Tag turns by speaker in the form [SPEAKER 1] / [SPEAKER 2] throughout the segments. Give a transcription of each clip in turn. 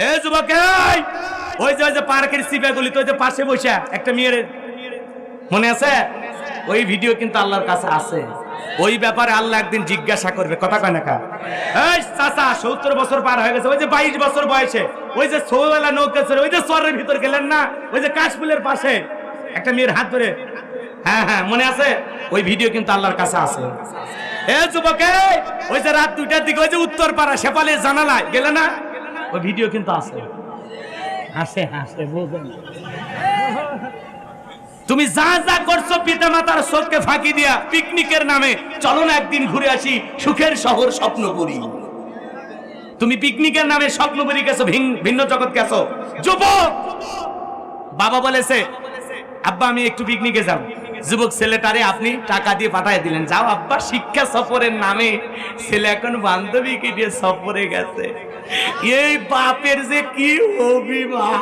[SPEAKER 1] হে যুবক ওই যে ওই যে পার্কের সিপাগুলি তো ওই যে পাশে বসে, একটা মেয়ের মনে আছে? ওই ভিডিও কিন্তু আল্লাহর কাছে আছে। ওই ব্যাপারে আল্লাহ একদিন জিজ্ঞাসা করবে, কথা কয় না কা? চাচা, সত্তর বছর পার হয়ে গেছে, ওই যে বাইশ বছর বয়সে, ওই যে সৌবেলা নৌকা চড়ে ওই যে চরের ভিতর গেলেন না? ওই যে কাশফুলের পাশে, একটা মেয়ের হাত ধরে হ্যাঁ হ্যাঁ মনে আছে? ওই ভিডিও কিন্তু আল্লাহর কাছে আছে। এ যুবক! ওই যে রাত দুইটার দিকে, ওই যে উত্তর পাড়া সেপালে জানালায়, গেলে না? ওই ভিডিও কিন্তু আছে। হাসে হাসে বুঝেন তুমি যা যা করছ পিতা মাতার চোখকে ফাঁকি দিয়া পিকনিকের নামে চলো না একদিন ঘুরে আসি সুখের শহর স্বপ্নপুরী। তুমি পিকনিকের নামে স্বপ্নপুরী গেছো ভিন্ন জগৎ গেছো। যুবক! বাবা বলেছে, আব্বা, আমি একটু পিকনিকে যাব। যুবক ছেলেটারে আপনি টাকা দিয়ে পাঠিয়ে দিলেন। যাও, আব্বা, শিক্ষা সফরের নামে ছেলে এখন বান্ধবীকে দিয়ে সফরে গেছে। এই বাপের যে কি অভিমান।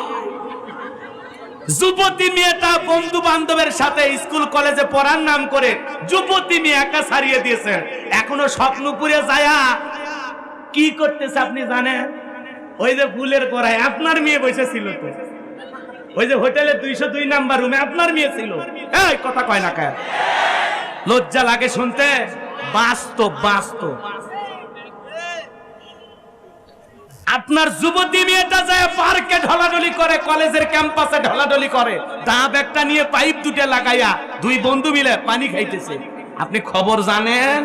[SPEAKER 1] যুবতী মেয়েটা বন্ধু বান্ধবের সাথে স্কুল, কলেজে পড়ার নাম করে যুবতী মেয়ে একা ছাড়িয়ে দিয়েছেন এখনও স্বপ্নপুরে যায়া কি করতেছে আপনি জানেন? ওই যে ফুলের করায় আপনার মেয়ে বসেছিল তো। ওই যে হোটেলে দুইশো দুই নাম্বার রুমে আপনার মেয়ে ছিল। এই কথা কয় না কায় লজ্জা লাগে শুনতে। বাস্তব বাস্তব। আপনার যুবতী মেয়েটা যায় পার্কে ঢলাঢলি করে, কলেজের ক্যাম্পাসে ঢলাঢলি করে। ডাব একটা নিয়ে পাইপ দুটে লাগাইয়া দুই বন্ধু মিলে পানি খাইতেছে। আপনি খবর জানেন?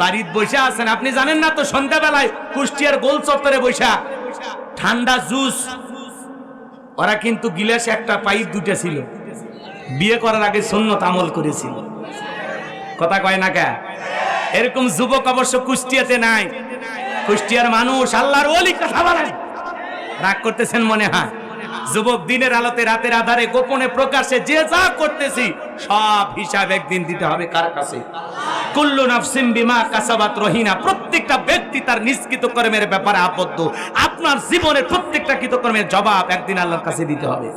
[SPEAKER 1] বাড়িতে বসে আছেন। আপনি জানেন না তো সন্ধ্যাবেলায় কুষ্টিয়ার গোল চত্বরে বসা ঠান্ডা জুস। ওরা কিন্তু গিলাস একটা পাইপ দুটে ছিল। বিয়ে করার আগে সুন্নত আমল করেছিল। কথা কয় না কে? এরকম যুবক অবশ্য কুষ্টিয়াতে নাই। কুষ্টিয়ার মানুষ, আল্লাহর ওলি কথা বলেন রাগ করতেছেন মনে হয়? যুবক দিনের আলোতে, রাতের আধারে, গোপনে প্রকাশে যে যা করতেছি, সব হিসাব একদিন দিতে হবে কার কাছে? কুল্লু নাফসিম বিমা কাসাবাত রহিনা। প্রত্যেকটা ব্যক্তি তার নিষ্কৃত কর্মের ব্যাপারে আবদ্ধ। আপনার জীবনের প্রত্যেকটা কৃতকর্মের জবাব একদিন আল্লাহর কাছে দিতে হবে।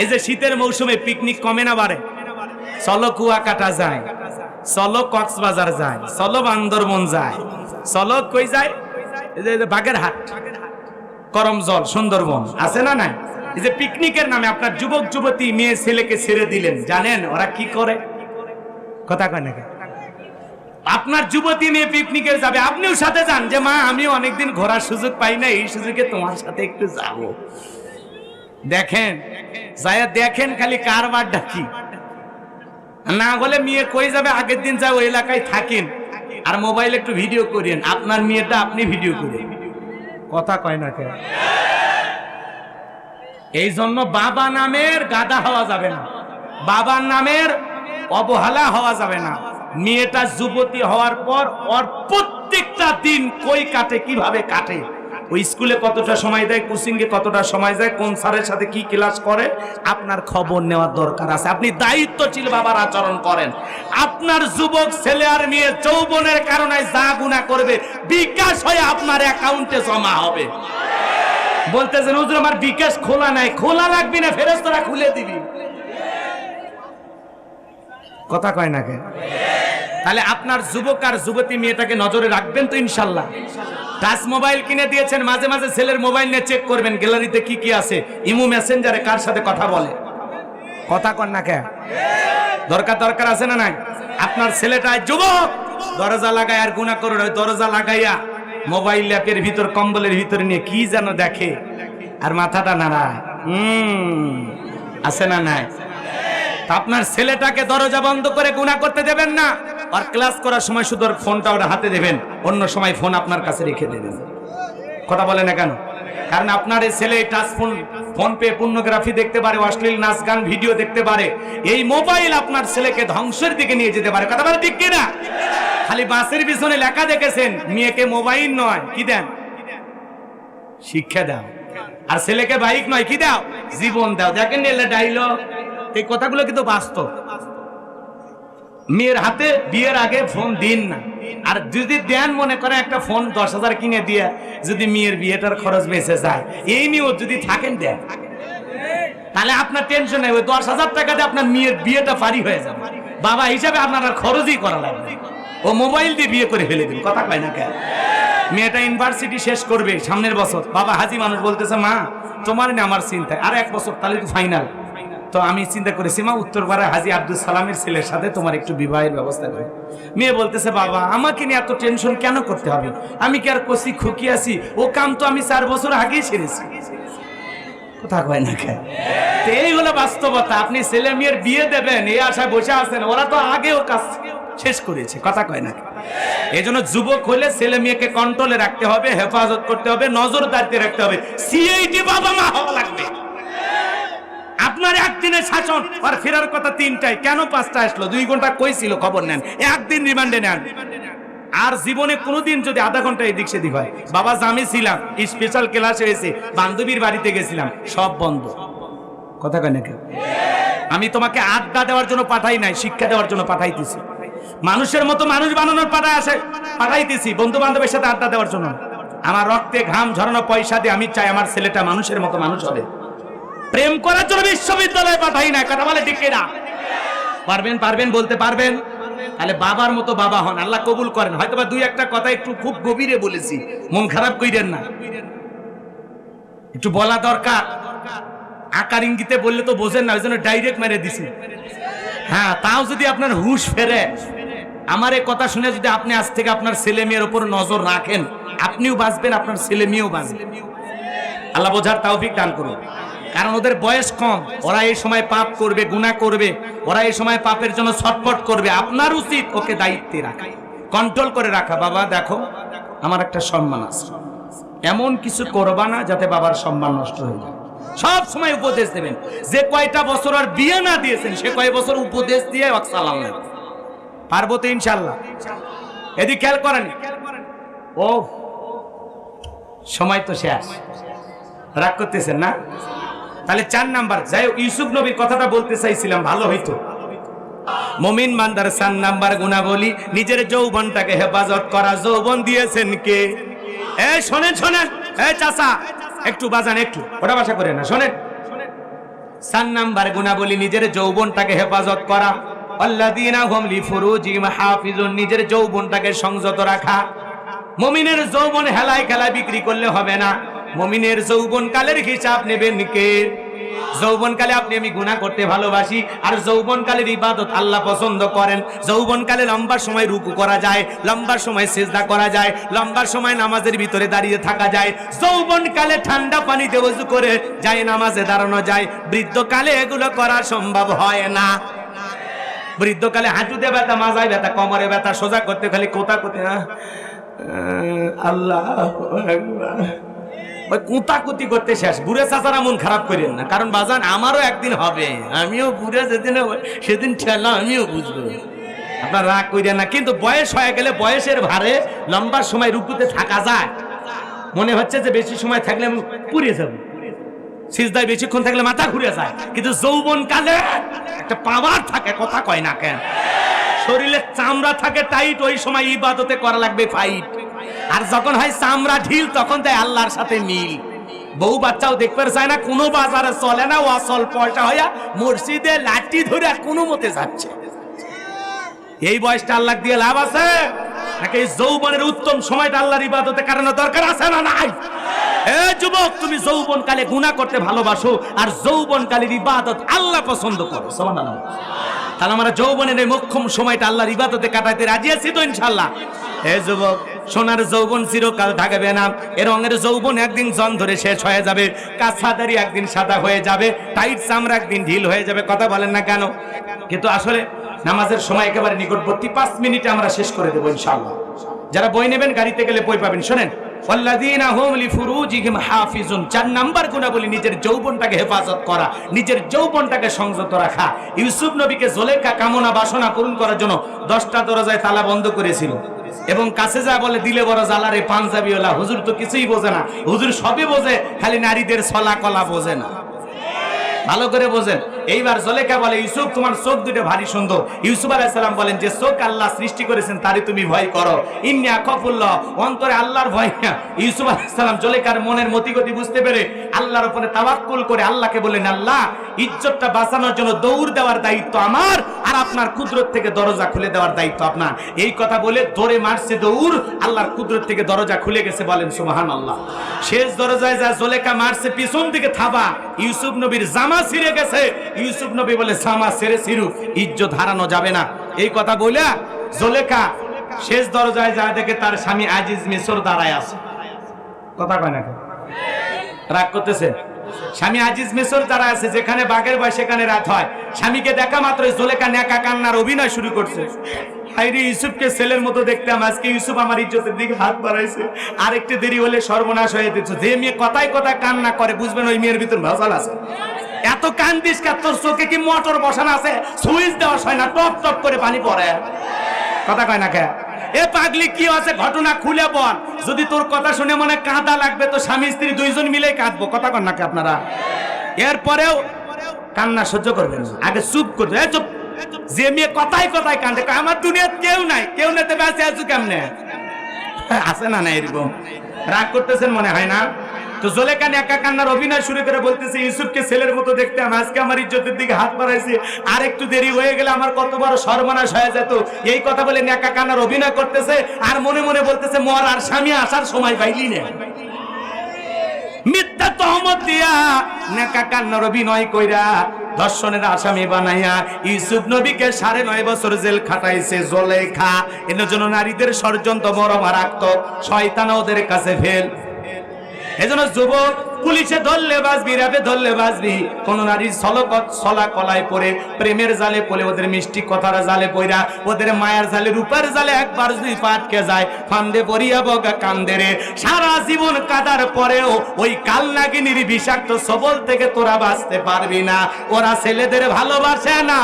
[SPEAKER 1] এই যে শীতের মৌসুমে পিকনিক কমে না বাড়ে? চলো কুয়াকাটা যায়, চলো কক্সবাজার যায়, চলো বান্দরবন যায়, চলো কই যায়? বাগেরহাট। করমজল সুন্দরবন, আছে না নাই? এই যে পিকনিকের নামে আপনার যুবক, যুবতী, মেয়ে, ছেলেকে ছেড়ে দিলেন, জানেন ওরা কি করে? কথা কয় নাকি আপনার যুবতী মেয়ে পিকনিকে যাবে, আপনিও সাথে যান। যে মা আমি অনেকদিন ঘোরার সুযোগ পাই না এই সুযোগে তোমার সাথে একটু যাব। দেখেন, যায়া দেখেন খালি কারবার ডাকি না হলে মেয়ে কই যাবে? আগের দিন যায় ওই এলাকায় থাকেন। আর মোবাইল একটু ভিডিও করিয়েন। আপনার মেয়েটা আপনি ভিডিও করেন কথা কয় না কেন এই জন্য বাবা নামের গাদা হওয়া যাবে না। বাবার নামের অবহেলা হওয়া যাবে না। মেয়েটা যুবতী হওয়ার পর ওর প্রত্যেকটা দিন কই কাটে কীভাবে কাটে? ওই স্কুলে কতটা সময় দেয়, কোচিংয়ে কতটা সময় যায়, কোন স্যারের সাথে কি ক্লাস করে, আপনার খবর নেওয়ার দরকার আছে। আপনি দায়িত্বশীল বাবার আচরণ করেন। আপনার যুবক, ছেলে আর মেয়ে যৌবনের কারণে যা গুণা করবে, বিকাশ হয়ে আপনার অ্যাকাউন্টে জমা হবে। বলতেছেন, হুজুর, আমার বিকাশ খোলা নাই। খোলা লাগবে না ফেরেস্তরা খুলে দিবি। কথা কয় না কেন তাহলে আপনার যুবক আর যুবতী মেয়েটাকে নজরে রাখবেন তো ইনশাল্লাহ। টাচ মোবাইল কিনে দিয়েছেন, মাঝে মাঝে ছেলের মোবাইল নিয়ে চেক করবেন গ্যালারিতে কি কি আছে, ইমো মেসেঞ্জারে কার সাথে কথা বলে। কথা কন না কে? দরকার দরকার আছে না নাই? আপনার ছেলেটা যুবক, দরজা লাগায় আর গুণা করো দরজা লাগাইয়া মোবাইল ল্যাপের ভিতর, কম্বলের ভিতরে নিয়ে কি যেন দেখে। আর মাথাটা নাড়ায়। হুম, আছে না নাই? আপনার ছেলেটাকে দরজা বন্ধ করে গুণা করতে দেবেন না। আর ক্লাস করার সময় শুধু ফোনটা ওটা হাতে দেবেন। অন্য সময় ফোন আপনার কাছে রেখে দেবেন। কথা বলে না কেন? কারণ আপনার এই ছেলে টাচ ফোন ফোন পে পূর্ণগ্রাফি দেখতে পারে, অশ্লীল নাচ গান ভিডিও দেখতে পারে। এই মোবাইল আপনার ছেলেকে ধ্বংসের দিকে নিয়ে যেতে পারে। কথা বলে ঠিক কিনা? খালি বাসের পিছনে লেখা দেখেছেন, মেয়েকে মোবাইল নয়। কি দেন? শিক্ষা দাও। আর ছেলেকে বাইক নয়, কি দাও? জীবন দাও। দেখেন ডাইলগ এই কথাগুলো কিন্তু বাস্তব। মেয়ের হাতে বিয়ের আগে ফোন দিন না। আর যদি দেন মনে করে একটা ফোন দশ হাজার কিনে দিয়ে যদি মেয়ের বিয়েটার খরচ বেঁচে যায়, এই নিয়েও যদি থাকেন, দেন। তাহলে আপনার টেনশন নেই, ওই দশ হাজার টাকা দিয়ে আপনার মেয়ের বিয়েটা পারি হয়ে যাবে। বাবা হিসাবে আপনার আর খরচই করা লাগবে ও মোবাইল দিয়ে বিয়ে করে ফেলে দিন কথা কয় না কেন? মেয়েটা ইউনিভার্সিটি শেষ করবে সামনের বছর। বাবা হাজি মানুষ বলতেছে, মা, তোমার না আমার চিন্তায় আর এক বছর, তাহলে তো ফাইনাল তো আমি চিন্তা করেছি, মা উত্তরপাড়া হাজি আব্দুল সালামের ছেলের সাথে তোমার একটু বিবাহের ব্যবস্থা করে। মেয়ে বলতেছে, বাবা, আমাকে নিয়ে এত টেনশন কেন করতে হবে? আমি কি আর কষি খুকি আছি? ও কাম তো আমি চার বছর আগেই ছেড়েছি কথা কয় না খায় তো এই হলো বাস্তবতা। আপনি ছেলে মেয়ের বিয়ে দেবেন, এই আশায় বসে আছেন, ওরা তো আগেও কাজ শেষ করেছে, কথা কয় না এই জন্য যুবক হলে ছেলে মেয়েকে কন্ট্রোলে রাখতে হবে, হেফাজত করতে হবে, নজরদারিতে রাখতে হবে। সিআইডি বাবা মা হওয়া লাগবে। আপনার একদিনের শাসন। আর ফেরার কথা তিনটায়। কেন পাঁচটা আসলো? দুই ঘণ্টা কইছিল খবর নেন। একদিন রিমান্ডে নেন। আর জীবনে কোনোদিন যদি আধা ঘণ্টা এদিক সেদিক হয়। বাবা জামি ছিলাম। স্পেশাল ক্লাস হয়েছে। বান্ধবীর বাড়িতে গেছিলাম। সব বন্ধ। কথা কয় না কেউ? আমি তোমাকে আড্ডা দেওয়ার জন্য পাঠাই নাই, শিক্ষা দেওয়ার জন্য পাঠাইতেছি। মানুষের মতো মানুষ বানানোর পাঠা আসে, পাঠাইতেছি বন্ধু বান্ধবের সাথে আড্ডা দেওয়ার জন্য। আমার রক্তে ঘাম ঝরানো পয়সা দিয়ে আমি চাই আমার ছেলেটা মানুষের মতো মানুষ হবে। প্রেম করার জন্য বিশ্ববিদ্যালয়ে পাঠাই না, কথা বলে ঠিক না পারবেন পারবেন, বলতে পারবেন। তাহলে বাবার মতো বাবা হন, আল্লাহ কবুল করেন। হয়তো বা দুই একটা কথা একটু খুব গভীরে বলেছি, মন খারাপ কইরেন না। একটু বলা দরকার। আকার ইঙ্গিতে বললে তো বোঝেন না, ওই জন্য ডাইরেক্ট মেরে দিছি। হ্যাঁ তাও যদি আপনার হুশ ফেরে। আমার এই কথা শুনে যদি আপনি আজ থেকে আপনার ছেলে মেয়ের উপর নজর রাখেন, আপনিও বাঁচবেন, আপনার ছেলে মেয়েও বাঁচবেন আল্লাহ বোঝার তৌফিক দান করুন। কারণ ওদের বয়স কম। ওরা এই সময় পাপ করবে, গুনাহ করবে। ওরা এই সময় পাপের জন্য ছটফট করবে। আপনার উচিত ওকে দায়িত্বে রাখা। কন্ট্রোল করে রাখা। বাবা, দেখো, আমার একটা সম্মান আছে। এমন কিছু করবা না যাতে বাবার সম্মান নষ্ট হয়ে যায়। সব সময় উপদেশ দেবেন। যে কয়টা বছর আর বিয়ে না দিয়েছেন, সে কয় বছর উপদেশ দিয়ে সালাম নেবেন। পারব তো ইনশাল্লাহ এদিকে খেয়াল করেন। ও সময় তো শেষ। রাগ করতেছেন না? তাহলে চার নাম্বার, যাই ইউসুফ নবীর কথাটা বলতে চাইছিলাম, ভালো হইতো। মমিন মান্দার সান নাম্বার গুণাবলী, নিজের যৌবনটাকে হেফাজত করা। যৌবন দিয়েছেন কে? এ, শোনেন শোনেন। এ, চাচা, একটু বাজান, একটু। ওটা বাসা করে না, শোনেন। সান নাম্বার গুণাবলী, নিজের যৌবনটাকে হেফাজত করা। নিজের যৌবনটাকে সংযত রাখা। মমিনের যৌবন হেলায় খেলায় বিক্রি করলে হবে না। মুমিনের যৌবন কালের হিসাব নেবেন কে? যৌবনকালে আপনি আমি গুনাহ করতে ভালোবাসি, আর যৌবনকালের ইবাদত আল্লাহ পছন্দ করেন। যৌবনকালে লম্বা সময় রুকু করা যায়, লম্বা সময় সেজদা করা যায়, লম্বা সময় নামাজের ভিতরে দাঁড়িয়ে থাকা যায়। যৌবনকালে ঠান্ডা পানিতে ওযু করে যায়, নামাজে দাঁড়ানো যায়। বৃদ্ধকালে এগুলো করা সম্ভব হয় না। বৃদ্ধকালে হাঁটুতে ব্যথা, মাজায় ব্যথা, কোমরে ব্যথা, সোজা করতে খালি কোথা কোথা আল্লাহ ওই কুতাকুতি করতে শেষ। বুড়ে চাচারা মন খারাপ করেন না। কারণ বাজান আমারও একদিন হবে। আমিও বুড়ে যেদিন হব, সেদিন ঠেলা আমিও বুঝব। আপনার রাগ কইরেন না। কিন্তু বয়স হয়ে গেলে বয়সের ভারে লম্বা সময় রুকুতে থাকা যায়। মনে হচ্ছে যে বেশি সময় থাকলে আমি পুড়িয়ে যাব। সিজদায় বেশিক্ষণ থাকলে মাথা ঘুরে যায়। কিন্তু যৌবন কালে একটা পাওয়ার থাকে কথা কয় না কেন? শরীরের চামড়া থাকে টাইট ওই সময় ইবাদতে করা লাগবে ফাইট আর যখন হয় চামড়া ঢিল, তখন তাই আল্লাহর সাথে মিল। বউ বাচ্চাও দেখতে চায় না, কোনো বাজারে চলে না অসল পয়সা হইয়া মসজিদে লাঠি ধরে কোনো মতে যাচ্ছে। এই বয়সটা আল্লাহ দিয়ে লাভ আছে? নাকি এই যৌবনের উত্তম সময়টা আল্লাহর ইবাদতে কারণে দরকার আছে না নাই? এ যুবক, তুমি যৌবন কালে গুনাহ করতে ভালোবাসো, আর যৌবন কালের ইবাদত আল্লাহ পছন্দ করো। তাহলে আমরা যৌবনের এই মোক্ষম সময়টা আল্লাহর ইবাদতে কাটাইতে রাজি আছি তো ইনশাআল্লাহ? হে যুবক সোনার যৌবন চিরকাল থাকবে না। এ রঙের যৌবন একদিন জন ধরে শেষ হয়ে যাবে। কাছাদারি একদিন সাদা হয়ে যাবে। টাইট চামড়া একদিন ঢিল হয়ে যাবে। কথা বলেন না কেন? কিন্তু আসলে নামাজের সময় একেবারে নিকটবর্তী পাঁচ মিনিটে আমরা শেষ করে দেবো ইনশাআল্লাহ। যারা বই নেবেন, গাড়িতে গেলে বই পাবেন। শোনেন নিজের যৌবনটাকে হেফাজত করা, নিজের যৌবনটাকে সংযত রাখা। ইউসুফ নবীকে জোলেখা কামনা বাসনা পূরণ করার জন্য দশটা দরজায় তালা বন্ধ করেছিল। এবং কাছে যা বলে, দিলে বড় জালারে পাঞ্জাবিওলা হুজুর তো কিছুই বোঝে না। হুজুর সবই বোঝে, খালি নারীদের ছলা কলা বোঝে না। ভালো করে বোঝেন। এইবার জলেকা বলে, ইউসুফ, তোমার চোখ দুটো ভারী সুন্দর। ইউসুফ আলাইসাল্লাম বলেন যে, চোখ আল্লাহ সৃষ্টি করেছেন, তারই তুমি ভয় করো। ইন্নিয়া কফুল্লাহ, অন্তরে আল্লাহর ভয়। না। ইউসুফ আলাইসাল্লাম জলেকার মনের মতিগতি বুঝতে পেরে আল্লাহর উপরে তাওয়াক্কুল করে আল্লাহকে বললেন, আল্লাহ, ইজ্জতটা বাঁচানোর জন্য দৌড় দেওয়ার দায়িত্ব আমার, আর আপনার কুদরত থেকে দরজা খুলে দেওয়ার দায়িত্ব আপনার। এই কথা বলে দৌড়ে মারছে দৌড়, আল্লাহর কুদরত থেকে দরজা খুলে গেছে বলেন সুবহান আল্লাহ শেষ দরজায় যা জলেকা মারছে, পিছন দিকে থাবা, ইউসুফ নবীর জামা ছিঁড়ে গেছে। ইউসুফ নবী বলে জামা ছেড়ে ছিড়ুক ইজ্জত হারানো যাবে না। এই কথা বলে জলেকা শেষ দরজায় যা দেখে তার স্বামী আজিজ মিশর দাঁড়ায় আছে। কথা কয় না রাগ করতেছে? স্বামী আজিজ মিশর যারা আছে, যেখানে বাঘের বয় সেখানে রাত হয়। স্বামীকে দেখা মাত্রই জোলেকা নেকা কান্নার অভিনয় শুরু করছে। হাইরে ইউসুফকে ছেলের মতো দেখতাম আজকে ইউসুফ আমার ইজ্জতের দিকে হাত বাড়াইছে। আরেকটু দেরি হলে সর্বনাশ হয়ে দিচ্ছে যে মেয়ে কথায় কথায় কান্না করে, বুঝবেন ওই মেয়ের ভিতর ভেজাল আছে। এত কান্দিস কে, তোর চোখে কি মোটর বসানো আছে? সুইচ দেওয়া হয় না, টপ টপ করে পানি পড়ে। কথা কয় না কে? এ পাগলি, কি আছে ঘটনা খুলে বল। যদি তোর কথা শুনে মনে কাঁদা লাগবে, তো স্বামী, স্ত্রী দুইজন মিলে কাঁদবো। কথা কন নাকি আপনারা? এরপরেও কান্না সহ্য করবেন। আগে চুপ করবে চুপ। যে মেয়ে কথায় কথায় কান্দে আমার দুনিয়াত কেউ নাই। কেউ নেতে বেঁচে আছো কেমনে? আছে না না এরকম? রাগ করতেছেন মনে হয় না? তো জোলেকান একা কান্নার অভিনয় শুরু করে বলতেছে, ইউসুফকে ছেলের মতো দেখতে আমি আজকে আমার ইজ্জতের দিকে হাত বাড়াইছি। আর একটু দেরি হয়ে গেলে আমার কত বড় সর্বনাশ হয়ে যেত। এই কথা বলে একা কান্নার অভিনয় করতেছে আর মনে মনে বলতেছে মর আর স্বামী আসার সময় পাইলি না। মিথ্যা তহমত দিয়া নেকা অভিনয় কইরা ধর্ষণের আসামি বানাইয়া নবীকে সাড়ে নয় জেল খাটাইছে এর জন্য নারীদের ষড়যন্ত্র মারাত্মক শয়তান ওদের কাছে ফেল। এজন্য যুবক, পুলিশে ধরলে ধরলে কোন সলকত, সলা কলায় প্রেমের জালে পড়ে, ওদের মিষ্টি কথার জালে ওদের মায়ার জালে জালে একবার যদি পাটকে যায়, ফান্দে পড়িয়া বগা সারা জীবন কাদার পরেও ওই কাল নাগিনীর বিষাক্ত সবল থেকে তোরা বাঁচতে পারবি না। ওরা ছেলেদের ভালোবাসে না,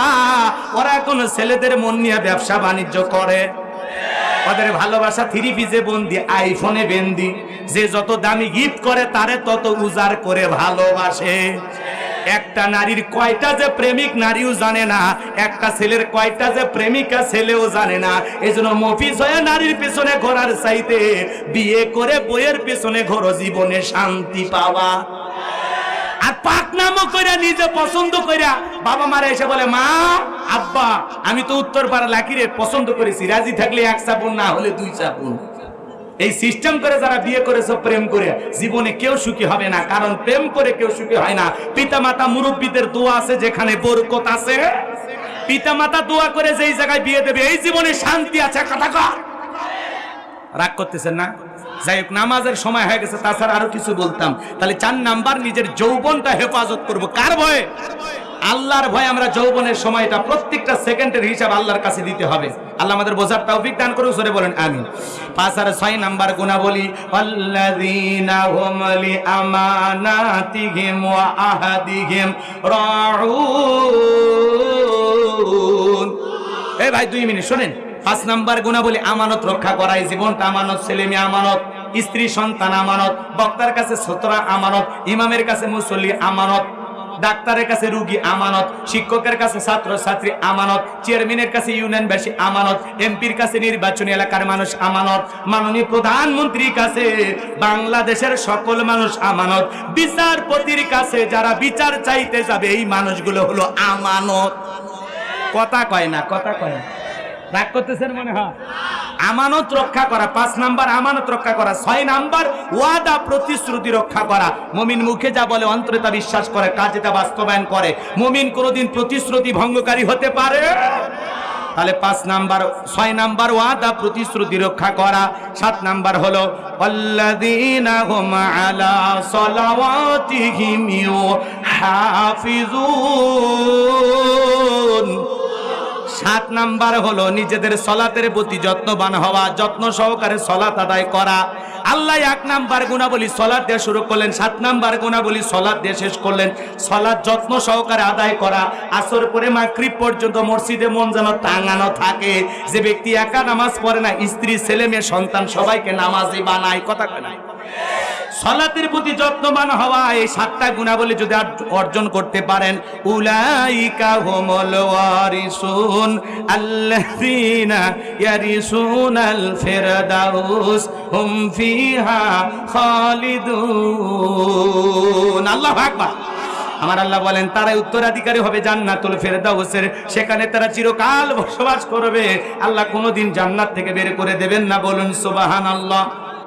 [SPEAKER 1] ওরা এখন ছেলেদের মন নিয়ে ব্যবসা বাণিজ্য করে। ওদের ভালোবাসা থ্রি পিজে বন্দি আইফোনে বেন্দি। যে যত দামি গিফট করে, তারে তত উজাড় করে ভালোবাসে। একটা নারীর কয়টা যে প্রেমিক নারীও জানে না, একটা ছেলের কয়টা যে প্রেমিকা ছেলেও জানে না। এই জন্য মফিস হয়ে নারীর পেছনে ঘোরার চাইতে, বিয়ে করে বইয়ের পেছনে ঘোরো জীবনে শান্তি পাওয়া। নামও কইরা, নিজে পছন্দ কইরা বাবা মারা এসে বলে, মা, আব্বা, আমি তো উত্তর পাড়া লাকিরে পছন্দ করেছি। রাজি থাকলে এক চাপুন না হলে দুই চাপুন এই সিস্টেম করে যারা বিয়ে করেছে, প্রেম করে, জীবনে কেউ সুখী হবে না, কারণ প্রেম করে কেউ সুখী হয় না। পিতা মাতা মুরব্বীদের দোয়া আছে, যেখানে বরকত আছে। পিতা মাতা দোয়া করে যেই জায়গায় বিয়ে দেবে, এই জীবনে শান্তি আছে কথা কর রাগ করতেছেন না? যাই হোক, নামাজের সময় হয়ে গেছে, তাছাড়া আরও কিছু বলতাম। তাহলে চার নাম্বার, নিজের যৌবনটা হেফাজত করব। কার ভয়ে? আল্লাহর ভয়ে আমরা যৌবনের সময়টা প্রত্যেকটা সেকেন্ডের হিসাব আল্লাহর কাছে দিতে হবে। আল্লাহ আমাদের বোঝার তৌফিক দান করুন সরে বলেন, আমিন। পাঁচ আর ছয় নাম্বার গুণা বলি রাউন। এই ভাই, দুই মিনিট, শোনেন। পাঁচ নাম্বার গুণা বলি আমানত রক্ষা করাই জীবনটা, আমানত, ছেলে মেয়ে, আমানত। স্ত্রী সন্তান আমানত, বক্তার কাছে ছোটরা আমানত, ইমামের কাছে মুসল্লি আমানত, ডাক্তারের কাছে রুগী আমানত, শিক্ষকের কাছে ছাত্র ছাত্রী আমানত, চেয়ারম্যানের কাছে ইউনিয়নবাসী আমানত, এমপির কাছে নির্বাচনী এলাকার মানুষ আমানত, মাননীয় প্রধানমন্ত্রীর কাছে বাংলাদেশের সকল মানুষ আমানত, বিচারপতির কাছে যারা বিচার চাইতে যাবে, এই মানুষগুলো হলো আমানত। কথা কয় না, কথা কয় না। রাগ করতেছেন মনে হয়? আমানত রক্ষা করা, পাঁচ নাম্বার আমানত রক্ষা করা, ছয় নাম্বার ওয়াদা প্রতিশ্রুতি রক্ষা করা। মমিন মুখে যা বলে, অন্তরে তা বিশ্বাস করে, কাজে তা বাস্তবায়ন করে। মমিন কোনোদিন প্রতিশ্রুতি ভঙ্গকারী হতে পারে? তাহলে পাঁচ নাম্বার, ছয় নাম্বার ওয়াদা প্রতিশ্রুতি রক্ষা করা। সাত নাম্বার হলো, আল্লাযীনা সাত নাম্বার হলো নিজেদের সলাতের প্রতি যত্নবান হওয়া, যত্ন সহকারে সলাত আদায় করা। আল্লাহ এক নাম্বার গুণাবলী সলাদ দিয়ে শুরু করলেন, সাত নাম্বার গুণাবলী সলাদ দিয়ে শেষ করলেন। সলাদ যত্ন সহকারে আদায় করা, আসর পরে মাগরিব পর্যন্ত মসজিদে মন যেন টাঙানো থাকে। যে ব্যক্তি একা নামাজ পড়ে না, স্ত্রী, ছেলে, মেয়ে, সন্তান সবাইকে নামাজি বানায়, কথা কয় সলাতের প্রতি যত্নবান হওয়া এই সাতটা গুণাবলী যদি অর্জন করতে পারেন, উলাইকা হুমুল ওয়ারিসুন, আল্লাযীনা ইয়ারিসুনাল ফিরদাউস, হুম ফিহা খালিদুন। আল্লাহু আকবার। আমার আল্লাহ বলেন, তারাই উত্তরাধিকারী হবে জান্নাতুল ফেরদাউসের। সেখানে তারা চিরকাল বসবাস করবে। আল্লাহ কোনোদিন জান্নাত থেকে বের করে দেবেন না। বলুন, সুবহানাল্লাহ।